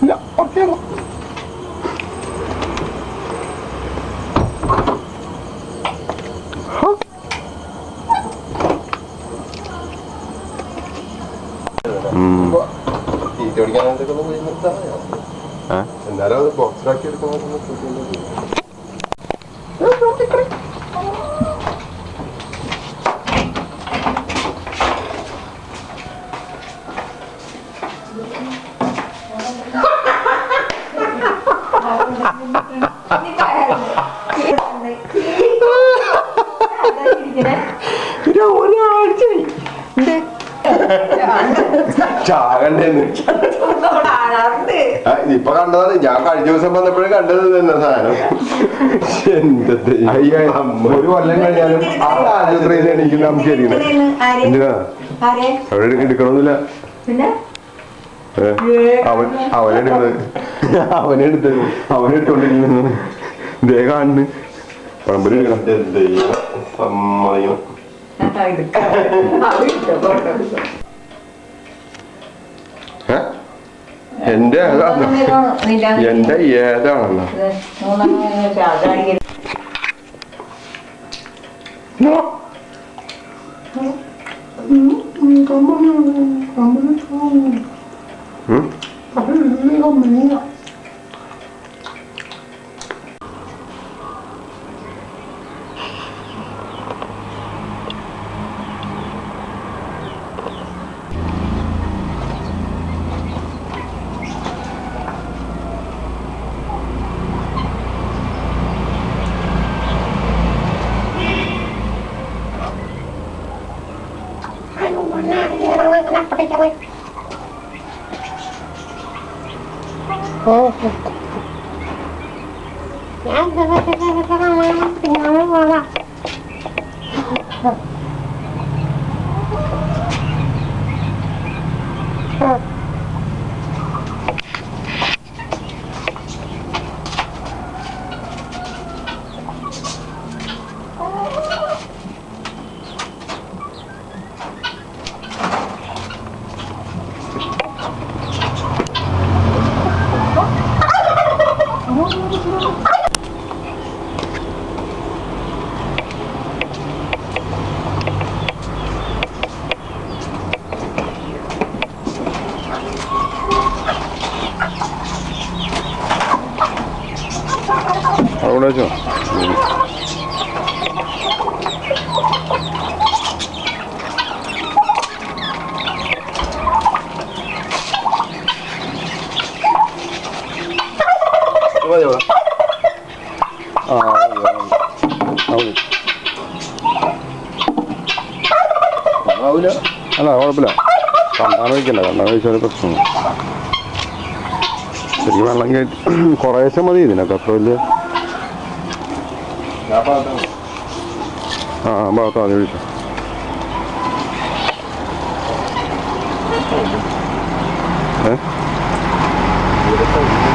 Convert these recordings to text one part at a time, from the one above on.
ഇല്ല ഓക്കെ തീറ്റ പിടിക്കാനായിട്ടൊക്കെ ഒന്ന് പോയി നിർത്താം എന്നാലും അത് ബോക്സിലാക്കി എടുക്കണം ഒരാഴ്ചയായി ചാകണ്ടേന്ന് ഇപ്പൊ കണ്ടതാണ് ഞാൻ കഴിഞ്ഞ ദിവസം വന്നപ്പോഴും കണ്ടത് തന്നെ സാധനം ദൈവം. ഒരു കൊല്ലം കഴിഞ്ഞാലും ആ ആശുപത്രിയിൽ എനിക്ക് നമുക്ക് എരിക്കണേ എന്തിനാ അവിടെ എടുക്കണമെന്നില്ല പിന്നെ ഏ, അവൻ അവനെടുത്തത് അവനെടുത്തത് അവനെടുത്തോണ്ടിരിക്കുന്നു ദേ കാണുന്നു. പഴമ്പരി എടുക്കണം ദൈവം സമ്മതിക്കണം ഏ? എന്റെ ഏതാണ് എന്റെ ഏതാണല്ലോ Huh. അവിടെ വെച്ചോ ആ മതി, മതി. ആവൂല അല്ല കുഴപ്പമില്ല കണ്ടാണ് വയ്ക്കണ്ട കണ്ടാണ് കഴിച്ചാൽ പ്രശ്നമാണ് ശരിക്കും വെള്ളം കയറ്റി കുറേശ്ശെ മതി ഇതിനൊക്കെ അത്ര വലിയ ആ ആ ഭാഗത്ത് ആദ്യം ഒഴിച്ചു ഏ ആ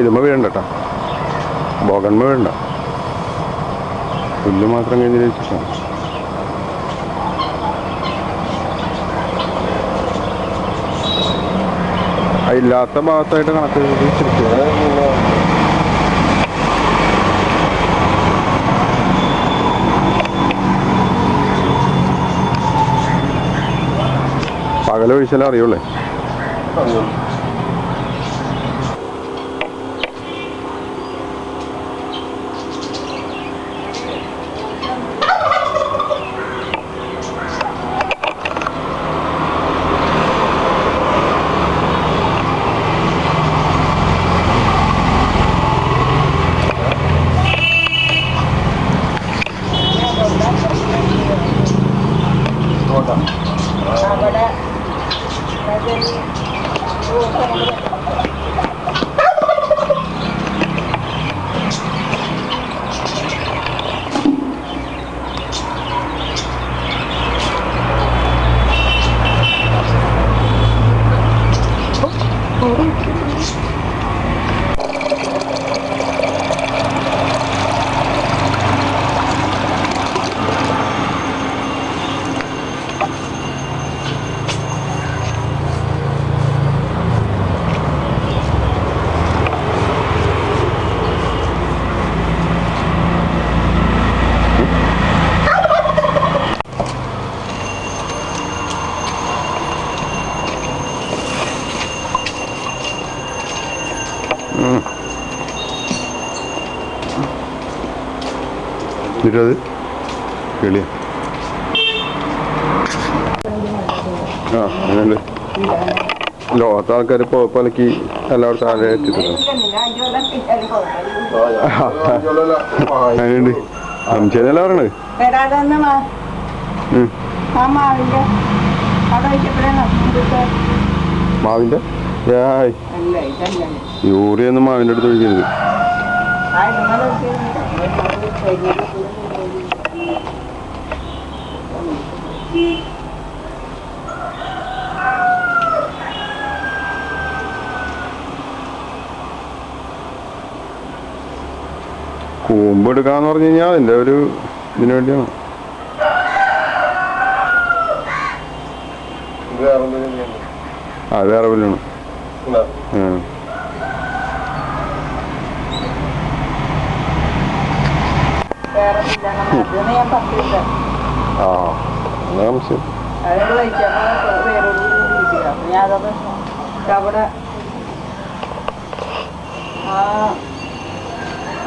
ഇതുമ്മ വീഴണ്ട കേട്ടോ ബോഗന്മ വീഴണ്ട പുല്ല് മാത്രം കഴിഞ്ഞ് വെച്ചിട്ടാണ് ഇല്ലാത്ത ഭാഗത്തായിട്ട് കണക്ക് പകലൊഴിച്ചാലേ പകല അറിയുള്ളേ. toda. ഇരുപത് കിളി ആ അങ്ങനെയുണ്ട് ലോകത്തെ ആൾക്കാർ പോലക്ക് എല്ലാവർക്കും എത്തിയിട്ടുണ്ട്. അങ്ങനെയുണ്ട് പറയണത് മാവിന്റെ അവിടെ വെച്ചപ്പോഴാണ് ഇവിടുത്തെ മാവിന്റെ ഏയ്. അല്ല ഇതല്ല യൂറിയ ഒന്നും മാവിന്റെ അടുത്ത് ഒഴിക്കരുത്. കൂമ്പ് എടുക്കാന്ന് പറഞ്ഞു കഴിഞ്ഞാൽ അതിന്റെ ഒരു ഇതിനു വേണ്ടിയാണ്. ഞാൻ പറഞ്ഞില്ല. ആ. അതൊക്കെ അവിടെ ആ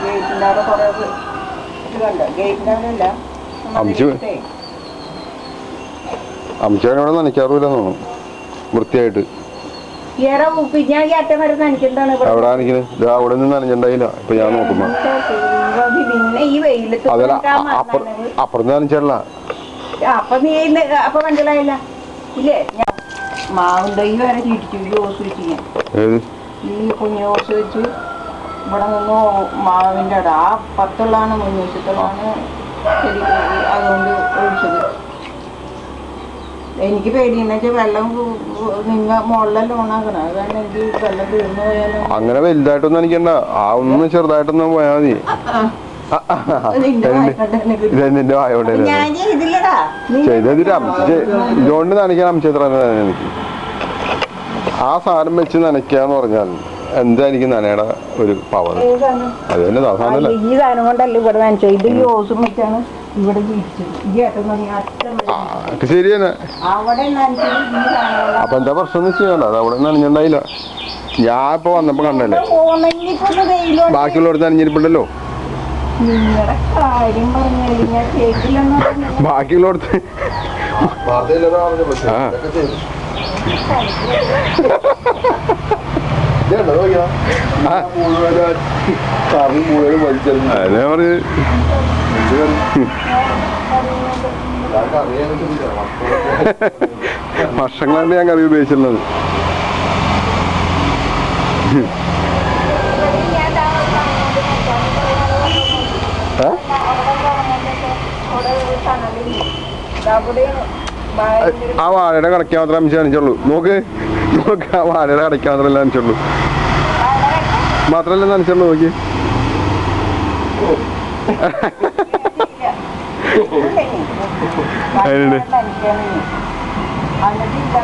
ഗേറ്റിന്റെ അവിടെ കുറെ ഇത് കണ്ടോ ഗേറ്റിന്റെ അവിടെ അല്ല അഞ്ച് അംശം ഇവിടെ നനയ്ക്കാറില്ല തോന്നുന്നു വൃത്തിയായിട്ട് അവിടെ ഇത് അവിടെ നിന്ന് നനഞ്ഞിണ്ടായില്ല. ഇപ്പൊ ഞാൻ നോക്കുമ്പോ. അതല്ല. അപ്പുറത്ത് നനച്ചിടല അപ്പൊ നീ ഇന്ന് അപ്പൊ മനസ്സിലായില്ല ഇല്ലേ? ഞാൻ മാവും തൈ വരെ ചീട്ടിച്ചു ഈ ഓസ് വെച്ച് ഞാൻ. ഏത്? ഈ കുഞ്ഞു ഓസ് വെച്ച് ഇവിടെ നിന്ന് മാവിന്റെ അവിടെ ആ പത്തുള്ളതാണ് മുൻവശത്തുള്ളതാണ് ശരി അതുകൊണ്ട് ഒഴിച്ചത്. എനിക്ക് പേടിയെന്ന് വെച്ചാൽ വെള്ളം നിങ്ങൾ മുകളിലെല്ലാം ഓണാക്കണം അത് കാരണം എനിക്ക് വെള്ളം തീർന്നു പോയാലും? അങ്ങനെ വലുതായിട്ടൊന്നും എനിക്കണ്ട ആ ഒന്ന് ചെറുതായിട്ടൊന്നും പോയാൽ മതി. നിന്റെ എനിക്ക്. വായോടെ ഇതുകൊണ്ട് നനയ്ക്കാൻ അംശത്ര എനിക്ക് ആ സാധനം വെച്ച് നനയ്ക്കാന്ന് പറഞ്ഞാൽ എന്തായിരിക്കും നനയുടെ ഒരു പവർ? അത് തന്നെ സാധനമല്ല ഈ സാധനം കൊണ്ടല്ല ഇവിടെ നനച്ചത്. ഇത് ഈ ഓസും വെച്ചാണ് ഇവിടെ ജീവിച്ചത്. ശരി തന്നെ. അപ്പൊ എന്താ പ്രശ്നം എന്ന് ചെയ്യണ്ട അത് അവിടെ നനഞ്ഞിണ്ടായില്ല ഞാൻ ഇപ്പൊ വന്നപ്പോ കണ്ടല്ലേ? ബാക്കിയുള്ളവർ നനഞ്ഞിരിപ്പുണ്ടല്ലോ. നിങ്ങളുടെ കാര്യം കേട്ടില്ലെന്ന് പറഞ്ഞു. അതെ പറഞ്ഞ്. വർഷങ്ങളാണ്ട് ഞാൻ കറി ഉപയോഗിച്ചിട്ടുള്ളത്. ആ വാഴയുടെ കടയ്ക്ക് മാത്രമേ അംശം കാണിച്ചുള്ളൂ. നോക്ക് നോക്ക് ആ വാഴയുടെ കടയ്ക്ക് മാത്രമല്ല കാണിച്ചുള്ളൂ. മാത്രമല്ല നനച്ചുള്ളൂ നോക്കി.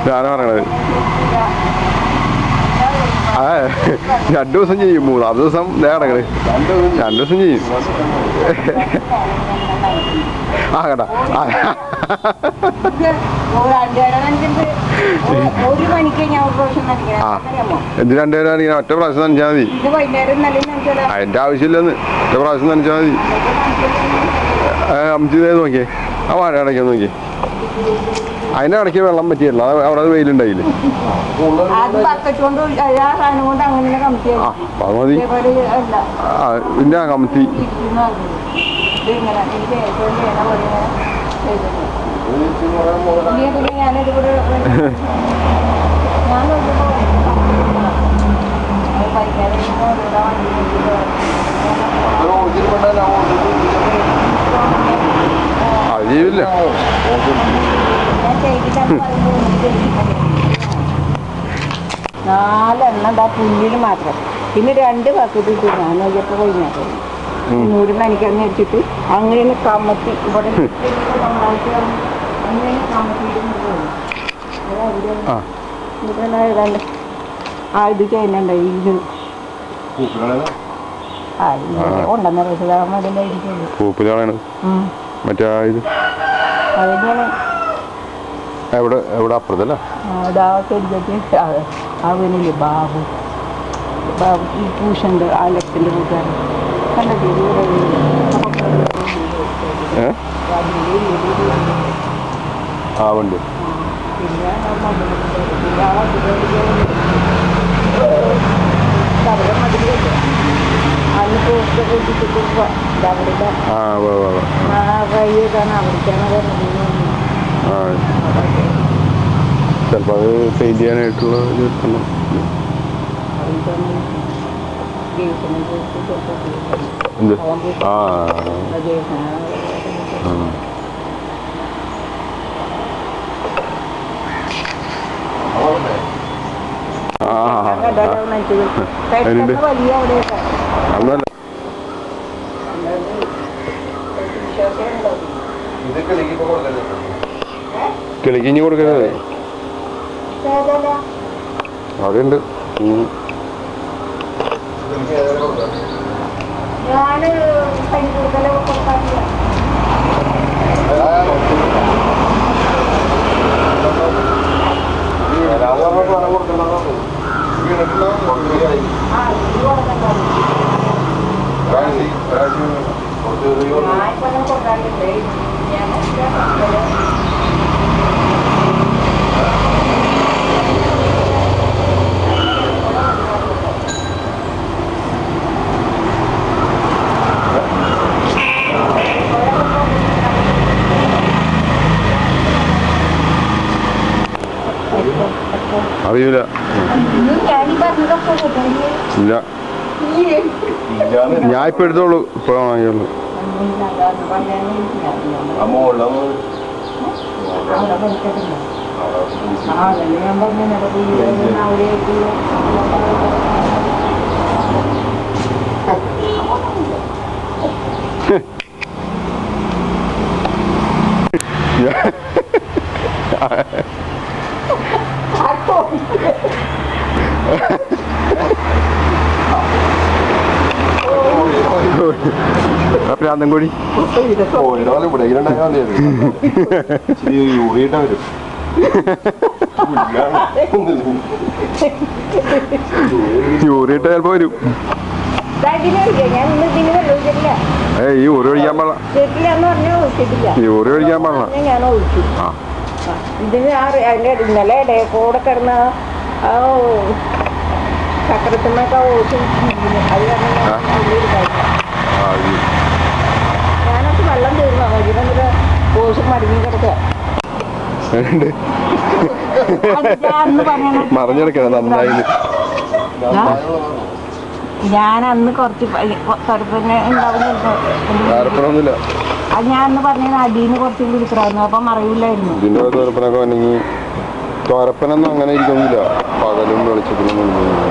ഞാനാ പറയണത് രണ്ടു ദിവസം ചെയ്യും മൂന്നാം ദിവസം കിടക്കണ് രണ്ടു ദിവസം ചെയ്യും ആ കേട്ടാ എന്ത് രണ്ടുപേരും ഇങ്ങനെ ഒറ്റ പ്രാവശ്യം നനച്ചാൽ മതി അതിന്റെ ആവശ്യമില്ലെന്ന് ഒറ്റ പ്രാവശ്യം നനച്ചാൽ മതി അമ്മച്ചി നോക്കിയേ ആ. വാഴ അടയ്ക്കാൻ നോക്കിയേ അതിന്റെ ഇടയ്ക്ക് വെള്ളം പറ്റിയല്ല. അത് അവിടെ വെയിലുണ്ടായില്ലേ? അത് മതി. കൊണ്ട് ഒഴി- ആ സാധനം നാലെണ്ണം ആ പുല്ലിന് മാത്രം. പിന്നെ രണ്ട് പക്കത്തിൽ ഞാൻ നോക്കിയപ്പോൾ കഴിഞ്ഞാൽ നൂറ് നനയ്ക്കാന്ന് വെച്ചിട്ട് അങ്ങനെ കമ്മത്തി. ഇവിടെ അങ്ങനെ ആ. ഇത് ചെയ്യുന്നുണ്ട്. ഇത്. പൂപ്പിലാണത് മറ്റേ ഇത്. അതിനാണ് എവിടെ എവിടെ അപ്പുറത്തല്ല? ഇതാ ശരിക്കും അവനില്ലേ ബാബു. ഈ പൂഷുണ്ട് ആ ലക്ഷന്റെ കൂട്ടുകാരൻ. ആ പിന്നെ ആ അവിടെ മതിലല്ലേ അന്ന് പോസ്റ്റ് ആ വാ വാ വാ. ആ വഴിയേക്കാണ് അവിടേക്കാണ് ആ. ചിലപ്പോൾ അത് പെയിന്റ് ചെയ്യാനായിട്ടുള്ള ഇത് കിട്ടണം. എന്ത്? ആ. അതിനുണ്ട്. അന്നല്ല കിളിക്കിഞ്ഞ് കൊടുക്കരുത്. അവിടെ ഉണ്ട് ഉം. ഞാൻ പനി കൊടുക്കലൊക്കെ കൊടുക്കാറില്ല ആ ഇത് കൊടുക്കണ്ടോ ഞാൻ ഇപ്പൊ കൊടുക്കാറില്ലേ ഞാൻ അറിയില്ല ഞാനീ പറഞ്ഞതൊക്കെ കൊടുക്കണ്ടേ ഇല്ല. ഞാൻ ഇപ്പൊ എടുത്തോളൂ. ഇപ്പോൾ വാങ്ങിയുള്ളൂ. പ്രാന്തം കൂടി യൂറിയിട്ട ചിലപ്പോ വരും. ഞാൻ ഇന്ന് ഇതിന് വെള്ളം ഏ ഈ ഊരി ഒഴിക്കാൻ പാടില്ല. യൂറി ഒഴിക്കാൻ പാടില്ല. ഇതിന് ഇന്നലെ കൂടെ കിടന്ന ചക്രത്തിനൊക്കെ ഓടിച്ചു അത് കാരണം ഞാനൊക്കെ വെള്ളം തീർന്നു ഓശം മടങ്ങി കിടക്കുക മറിഞ്ഞെടുക്കണം നന്നായി ഞാൻ അന്ന് കുറച്ച് കാരപ്പനൊന്നുമില്ല അത് ഞാൻ അന്ന് പറഞ്ഞ അടിയിൽ കുറച്ച് മറിയില്ലായിരുന്നു അപ്പം തോരപ്പനൊക്കെ വന്നെങ്കിൽ തോരപ്പനൊന്നും അങ്ങനെ ഇരിക്കുന്നില്ല പകലും വെളിച്ചത്തിനൊന്നും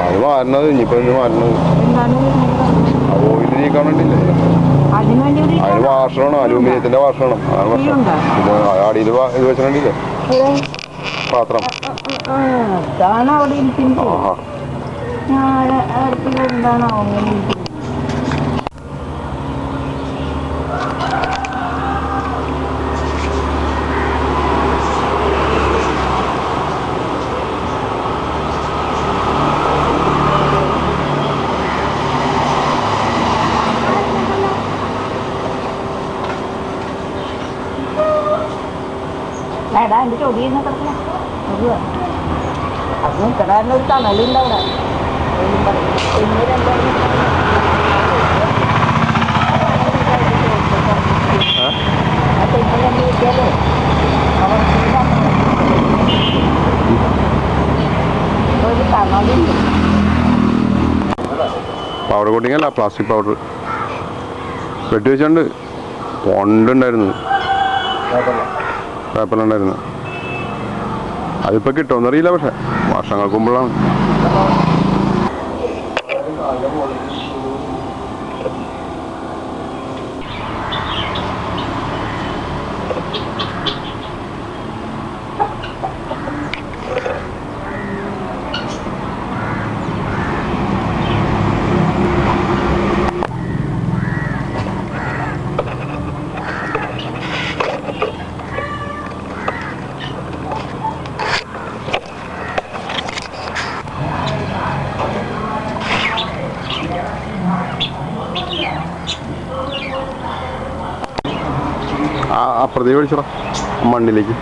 അത് മാറണത് ഇനിയിപ്പോൾ ഇത് മാറണത്. ആ ഓയിൽ ആ ഒരു അതിന് വാഷണം അലൂമിനിയത്തിന്റെ വാഷണം അതാണ് പ്രശ്നം? ഇത് അടിയിൽ ഇത് വെച്ചിട്ടുണ്ടില്ലേ? പാത്രം. ആ, അതാണ് അവിടെ ഇരിക്കുന്നത്. ആഹാ. ഞാൻ അടുത്ത് എന്താണ്? അങ്ങനെ ഇരിക്കുന്നത് എടാ എന്റെ ചൊടിയെന്ന് കിടക്കണേ അത് നിൽക്കടാന്റെ ഒരു തണലുണ്ട് അവിടെ ഒന്നും പറയില്ല. തെങ്ങ് കണ്ട് കിട്ടിയാലേ? അവർക്ക് ഒരു തണലുണ്ട്. പൗഡർ കോട്ടിങ് അല്ല പ്ലാസ്റ്റിക് പൗഡർ വെട്ടി വെച്ചോണ്ട് പണ്ടുണ്ടായിരുന്നു. പേപ്പറിലുണ്ടായിരുന്നു അതിപ്പോൾ കിട്ടുമെന്നറിയില്ല പക്ഷെ വർഷങ്ങൾക്ക് മുമ്പുള്ളതാണ്. അപ്പുറത്തേക്ക് ഒഴിച്ചടാ മണ്ണിലേക്ക്.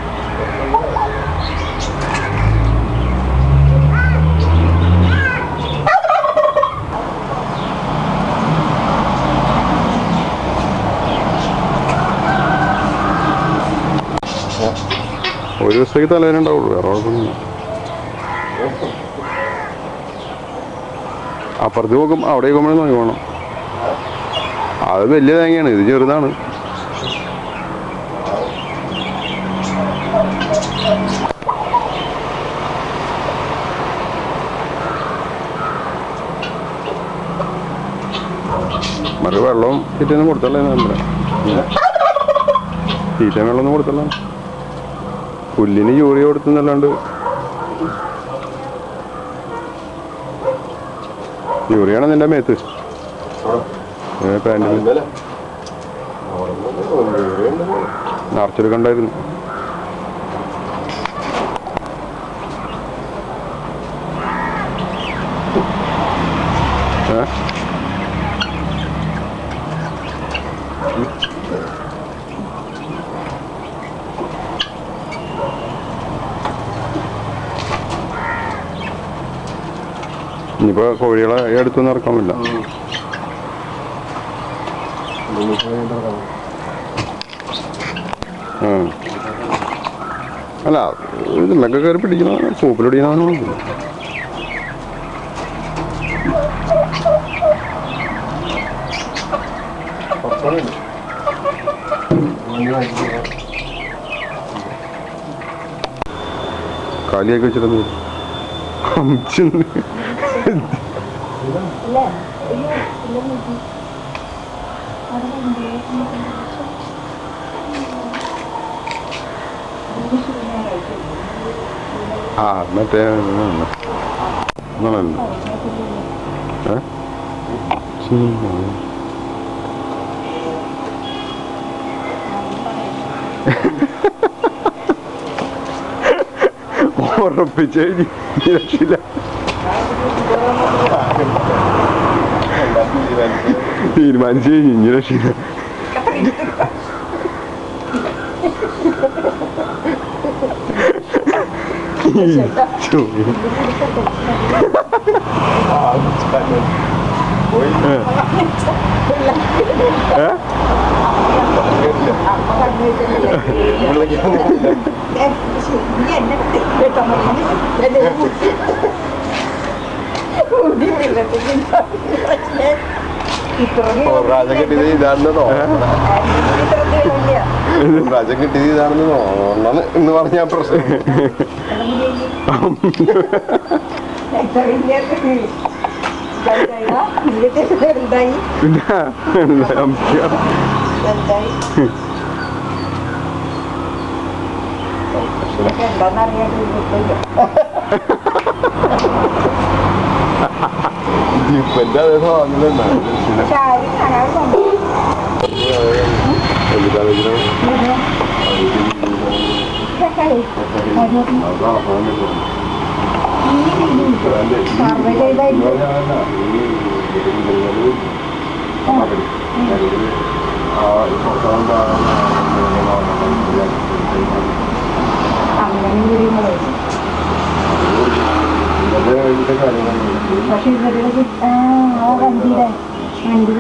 ഒരു ദിവസത്തേക്ക് തലേനെ ഉണ്ടാവുള്ളൂ വേറെ കുഴപ്പമൊന്നുമില്ല. അപ്പുറത്ത് നോക്കും അവിടെ നോക്കുമ്പോഴേ നോക്കി വേണം അത് വലിയ തേങ്ങയാണ് ഇത് ചെറുതാണ്. മറ്റു വെള്ളവും തീറ്റയൊന്നും കൊടുത്തല്ലേ നമ്മുടെ? തീറ്റ വെള്ളമൊന്നും കൊടുത്തല്ല? പുല്ലിന് യൂറിയ കൊടുത്തെന്നല്ലാണ്ട്. യൂറിയാണ് നിന്റെ മേത്ത്. പാന്റിൽ നിറച്ചെടുക്കണ്ടായിരുന്നു. ഇനിയിപ്പോ കോഴികളെ എടുത്തൊന്നും ഇറക്കാമില്ല അല്ല ഇതിലൊക്കെ കയറി പിടിക്കുന്ന സൂപ്പിലൊടിക്കണമെന്ന് കാലിയാക്കി വെച്ചിരുന്നു അമിച്ചുണ്ട് അല്ലേ അയ്യോ ഇല്ല നോക്കി അവിടെ ഉണ്ട്. ആ മറ്റേ ഒന്നല്ല ഏ ശരി. ഉറപ്പിച്ച് ir mangiini in Hiroshima. Eh? Eh? പ്രാജം കിട്ടിയത് ഇതാണെന്ന്? തോന്നണം പ്രാജം കിട്ടിയത് ഇതാണെന്ന്? തോന്നണം എന്ന് പറഞ്ഞാൽ പ്രശ്നം. എന്തായി പിന്നെ അമിക്കാം. എന്തായി എന്താന്നറിയാൻ ഇപ്പൊ എന്റെ അതേ തോന്നലുണ്ട് പക്ഷെ ആരും കാണാതെ പക്ഷെ ഇവരുടെ ആ വണ്ടിയുടെ വണ്ടി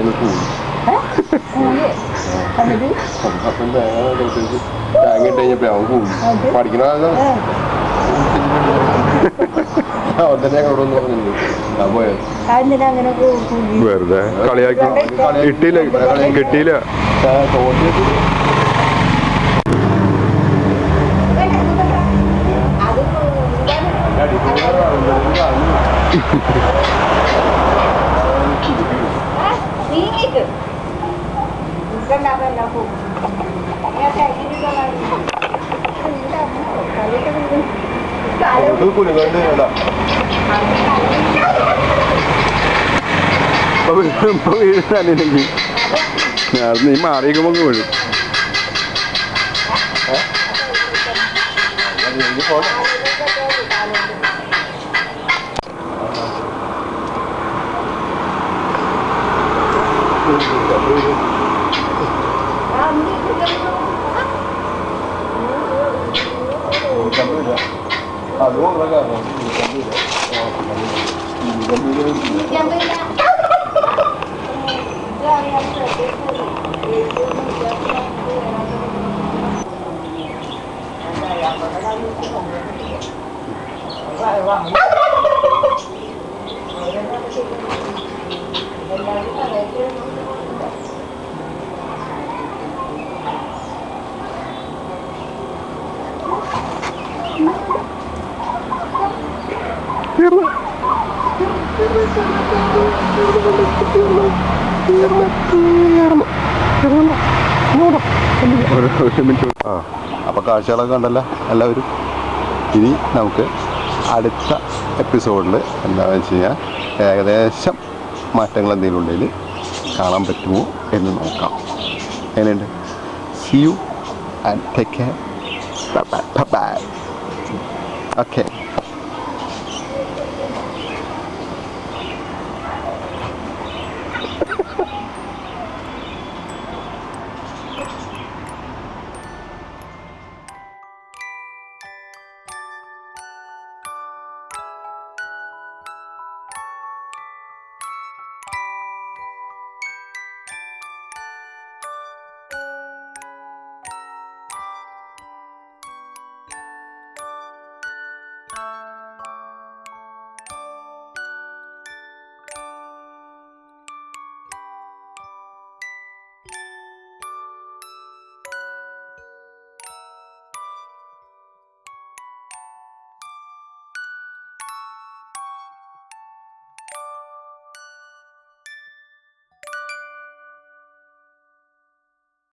എന്നിട്ട് ടാങ്കിട്ട് കഴിഞ്ഞപ്പോ അവൻ കൂടി പഠിക്കണ വെറുതെ കളിയാക്കി. കിട്ടിയില്ല. കിട്ടിയില്ല. വീഴുന്നില്ലെങ്കിൽ ഞാൻ നീ മാറി മങ്ങ് വീഴും Yeah. Pela... Pela... Pela... eu Pela... Pela... അപ്പൊ ആ അപ്പോൾ കാഴ്ചകളൊക്കെ ഉണ്ടല്ലോ എല്ലാവരും. ഇനി നമുക്ക് അടുത്ത എപ്പിസോഡിൽ എന്താണെന്ന് വെച്ച് കഴിഞ്ഞാൽ ഏകദേശം മാറ്റങ്ങൾ എന്തെങ്കിലും ഉണ്ടെങ്കിൽ കാണാൻ പറ്റുമോ എന്ന് നോക്കാം. എങ്ങനെയുണ്ട്? See you and take care okay